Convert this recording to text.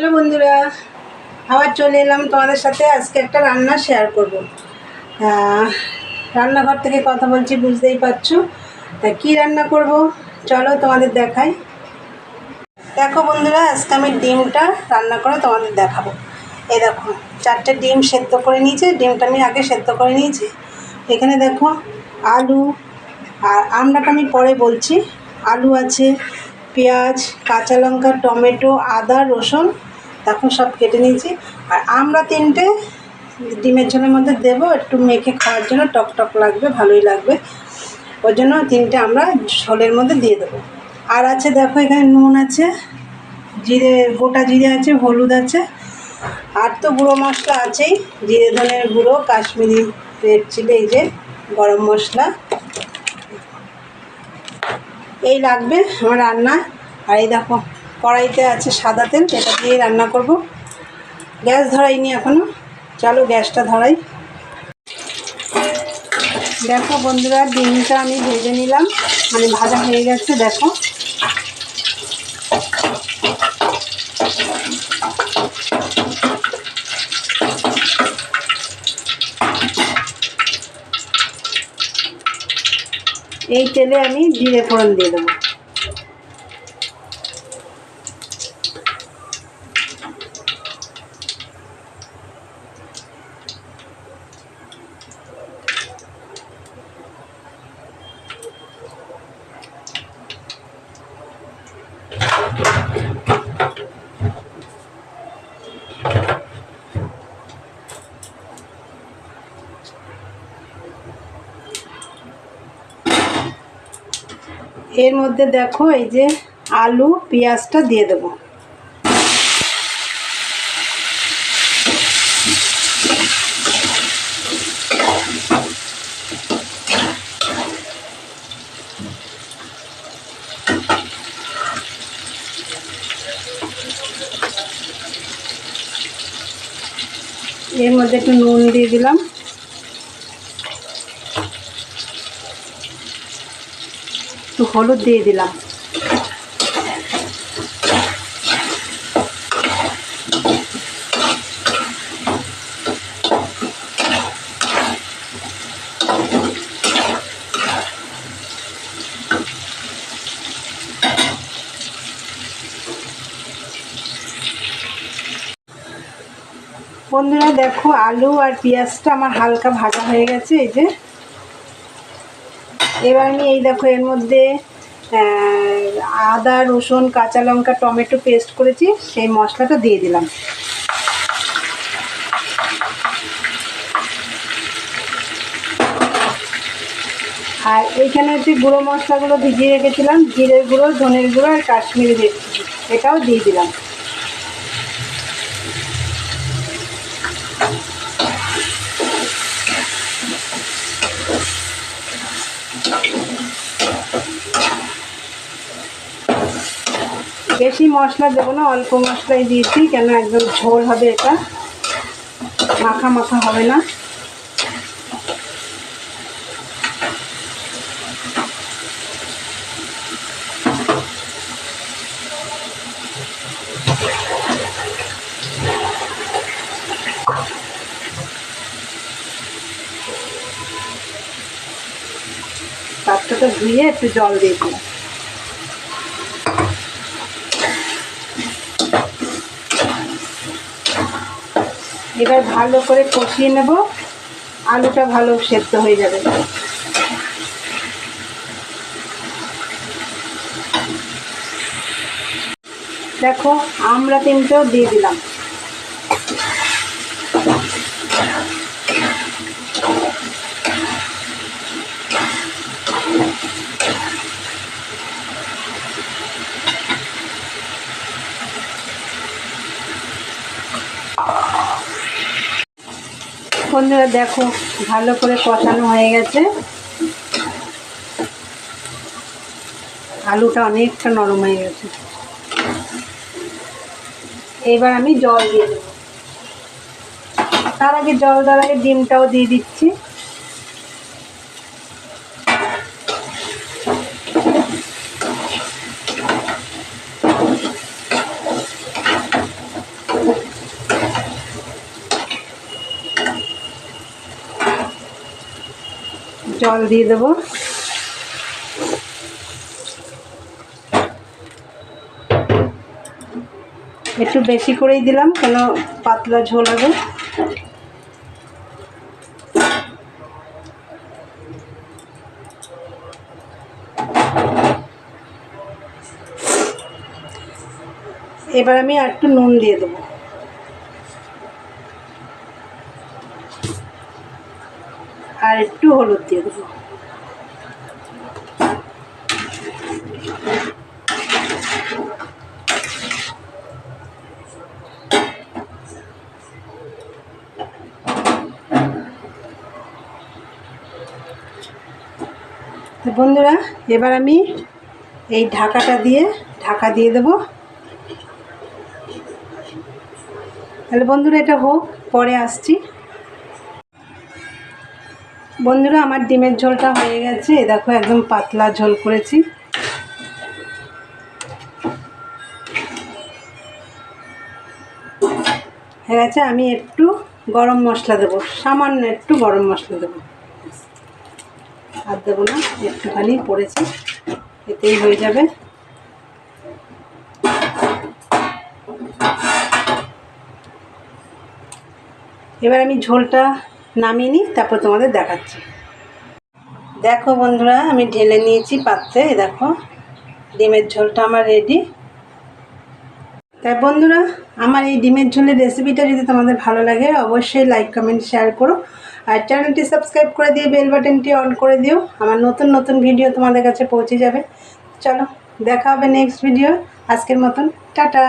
Hello বন্ধুরা, আবার চলে এলাম তোমাদের সাথে। আজকে একটা রান্না শেয়ার করব। রান্নাঘর থেকে কথা বলছি, বুঝতেই পারছ? তা কী রান্না করব? চলো তোমাদের দেখাই। দেখো বন্ধুরা, আজকে আমি ডিমটা রান্না করে তোমাদের দেখাবো। এই দেখো, চারটে ডিম সেদ্ধ করে নিয়েছি। ডিমটা আমি আগে সেদ্ধ করে নিয়েছি। এখানে দেখো, আলু আর আমড়াটা আমি পরে বলছি। আলু আছে, পেঁয়াজ, কাঁচা লঙ্কা, টমেটো, আদা, রসুন দেখো সব কেটে নিয়েছি। আর আমরা তিনটে ডিমের ঝোলের মধ্যে দেবো, একটু মেখে খাওয়ার জন্য টক টক লাগবে, ভালোই লাগবে। ওই জন্য তিনটে আমরা ঝোলের মধ্যে দিয়ে দেবো। আর আছে দেখো এখানে নুন আছে, জিরে, গোটা জিরে আছে, হলুদ আছে। আর তো গুঁড়ো মশলা আছেই, জিরে ধনের গুঁড়ো, কাশ্মীরি রেড চিলি, এই যে গরম মশলা। এই লাগবে আমার রান্না। আর এই দেখো কড়াইতে আছে সাদা তেল এটা দিয়ে রান্না করব। গ্যাস ধরাইনি এখনও চলো গ্যাসটা ধরাই। দেখো বন্ধুরা, ডিমটা আমি ভেজে নিলাম। মানে ভাজা হয়ে গেছে, দেখো। এই তেলে আমি জিরে ফোড়ন দিয়ে দেবো। এর মধ্যে দেখো এই যে আলু, পেঁয়াজটা দিয়ে দেবো। এর মধ্যে একটু নুন দিয়ে দিলাম। একটু হলুদ দিয়ে দিলাম। বন্ধুরা, দেখো আলু আর পেঁয়াজটা আমার হালকা ভাজা হয়ে গেছে, এই যে। এবার আমি এই দেখো, এর মধ্যে আদা, রসুন, কাঁচা লঙ্কা, টমেটো পেস্ট করেছি, সেই মশলাটা দিয়ে দিলাম। আর এইখানে হচ্ছে গুঁড়ো মশলাগুলো ভিজিয়ে রেখেছিলাম, জিরের গুঁড়ো, ধনের গুঁড়ো আর কাশ্মীরি এটাও দিয়ে দিলাম। বেশি মশলা দেবো না, অল্প মশলাই দিয়েছি, কেন একদম ঝোল হবে এটা। মাখা মাখা হবে না। পাত্রটা ধুয়ে একটু জল দিয়ে দিলাম এবার ভালো করে কষিয়ে নেব। আলুটা ভালো সেদ্ধ হয়ে যাবে। দেখো, আমরা কিন্তু দিয়ে দিলাম। বন্ধুরা, দেখো, ভালো করে কষানো হয়ে গেছে। আলুটা অনেকটা নরম হয়ে গেছে। এবার আমি জল দিয়ে দেবো। তার আগে জল দেওয়ার আগে ডিমটাও দিয়ে দিচ্ছি। জল দিয়ে দেবো। একটু বেশি করেই দিলাম, কেন পাতলা ঝোল হবে। এবার আমি আর একটু নুন দিয়ে দেবো। আর একটু হলুদ দিয়ে দেবো। বন্ধুরা, এবার আমি এই ঢাকাটা দিয়ে ঢাকা দিয়ে দেবো। তাহলে বন্ধুরা, এটা হোক, পরে আসছি। বন্ধুরা, আমার ডিমের ঝোলটা হয়ে গেছে। দেখো, একদম পাতলা ঝোল করেছি। হয়ে গেছে, আমি একটু গরম মশলা দেবো। সামান্য একটু গরম মশলা দেবো। আর দেবো না, একটুখানি পড়েছে। এতেই হয়ে যাবে। এবার আমি ঝোলটা নামিয়ে নিই, তারপর তোমাদের দেখাচ্ছি। দেখো বন্ধুরা, আমি ঢেলে নিয়েছি পাত্রে দেখো, ডিমের ঝোলটা আমার রেডি তাই বন্ধুরা, আমার এই ডিমের ঝোলের রেসিপিটা যদি তোমাদের ভালো লাগে, অবশ্যই লাইক কমেন্ট শেয়ার করো। আর চ্যানেলটি সাবস্ক্রাইব করে দিয়ে বেল বাটনটি অন করে দিও। আমার নতুন নতুন ভিডিও তোমাদের কাছে পৌঁছে যাবে। চলো, দেখা হবে নেক্সট ভিডিও আজকের মতন, টাটা!